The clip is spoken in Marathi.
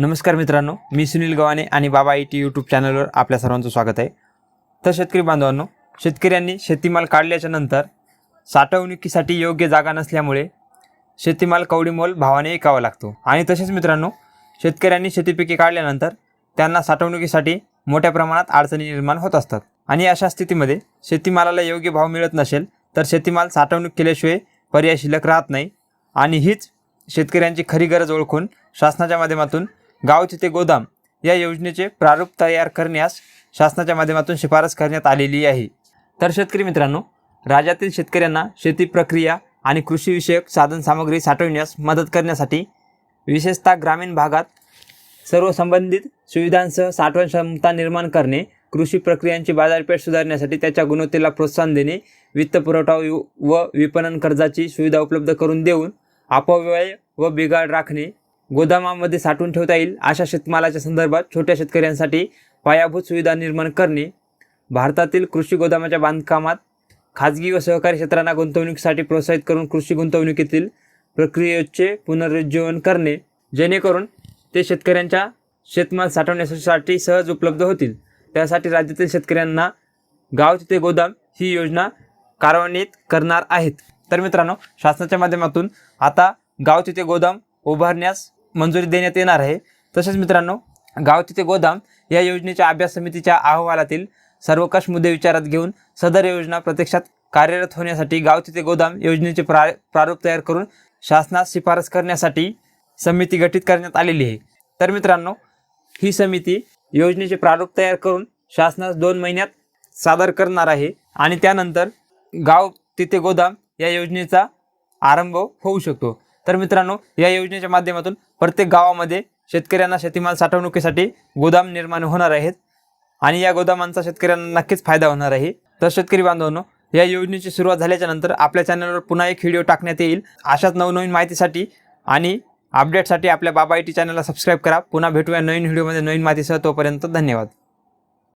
नमस्कार मित्रांनो मी सुनील गव्हाणे आणि बाबा आय टी यूट्यूब चॅनलवर आपल्या सर्वांचं स्वागत आहे. तर शेतकरी बांधवांनो शेतकऱ्यांनी शेतीमाल काढल्याच्या नंतर साठवणुकीसाठी योग्य जागा नसल्यामुळे शेतीमाल कवडीमोल भावाने विकावा लागतो. आणि तसेच मित्रांनो शेतकऱ्यांनी शेतीपिके काढल्यानंतर त्यांना साठवणुकीसाठी मोठ्या प्रमाणात अडचणी निर्माण होत असतात. आणि अशा स्थितीमध्ये शेतीमालाला योग्य भाव मिळत नसेल तर शेतीमाल साठवणूक केल्याशिवाय पर्याय शिल्लक राहत नाही. आणि हीच शेतकऱ्यांची खरी गरज ओळखून शासनाच्या माध्यमातून गावचे ते गोदाम या योजनेचे प्रारूप तयार करण्यास शासनाच्या माध्यमातून शिफारस करण्यात आलेली आहे. तर शेतकरी मित्रांनो राज्यातील शेतकऱ्यांना शेती प्रक्रिया आणि कृषीविषयक साधनसामग्री साठवण्यास मदत करण्यासाठी विशेषतः ग्रामीण भागात सर्व संबंधित सुविधांसह साठवण क्षमता निर्माण करणे कृषी प्रक्रियांची बाजारपेठ सुधारण्यासाठी त्याच्या गुणवत्तेला प्रोत्साहन देणे वित्तपुरवठा वि- व विपणन कर्जाची सुविधा उपलब्ध करून देऊन अपव्यय व बिघाड राखणे गोदामामध्ये साठवून ठेवता येईल. अशा शेतमालाच्या संदर्भात छोट्या शेतकऱ्यांसाठी पायाभूत सुविधा निर्माण करणे भारतातील कृषी गोदामाच्या बांधकामात खाजगी व सहकारी क्षेत्रांना गुंतवणुकीसाठी प्रोत्साहित करून कृषी गुंतवणुकीतील प्रक्रियेचे पुनरुज्जीवन करणे जेणेकरून ते शेतकऱ्यांच्या शेतमाल साठवण्यासाठी सहज उपलब्ध होतील. त्यासाठी राज्यातील शेतकऱ्यांना गाव तिथे गोदाम ही योजना कार्यान्वित करणार आहेत. तर मित्रांनो शासनाच्या माध्यमातून आता गाव तिथे गोदाम उभारण्यास मंजुरी देण्यात येणार आहे. तसेच मित्रांनो गाव तिथे गोदाम या योजनेच्या अभ्यास समितीच्या अहवालातील सर्वकष मुद्दे विचारात घेऊन सदर योजना प्रत्यक्षात कार्यरत होण्यासाठी गाव तिथे गोदाम योजनेचे प्रा प्रारूप तयार करून शासनास शिफारस करण्यासाठी समिती गठीत करण्यात आलेली आहे. तर मित्रांनो ही समिती योजनेचे प्रारूप तयार करून शासनास दोन महिन्यात सादर करणार आहे आणि त्यानंतर गाव तिथे गोदाम या योजनेचा आरंभ होऊ शकतो. तर मित्रांनो या योजनेच्या माध्यमातून प्रत्येक गावामध्ये शेतकऱ्यांना शेतीमाल साठवणुकीसाठी गोदाम निर्माण होणार आहेत आणि या गोदामांचा शेतकऱ्यांना नक्कीच फायदा होणार आहे. तर शेतकरी बांधवांनो या योजनेची सुरुवात झाल्याच्यानंतर आपल्या चॅनलवर पुन्हा एक व्हिडिओ टाकण्यात येईल. अशाच नवनवीन माहितीसाठी आणि अपडेटसाठी आपल्या बाबा आय टी चॅनलला सबस्क्राईब करा. पुन्हा भेटूया नवीन व्हिडिओमध्ये नवीन माहितीसह. तोपर्यंत धन्यवाद.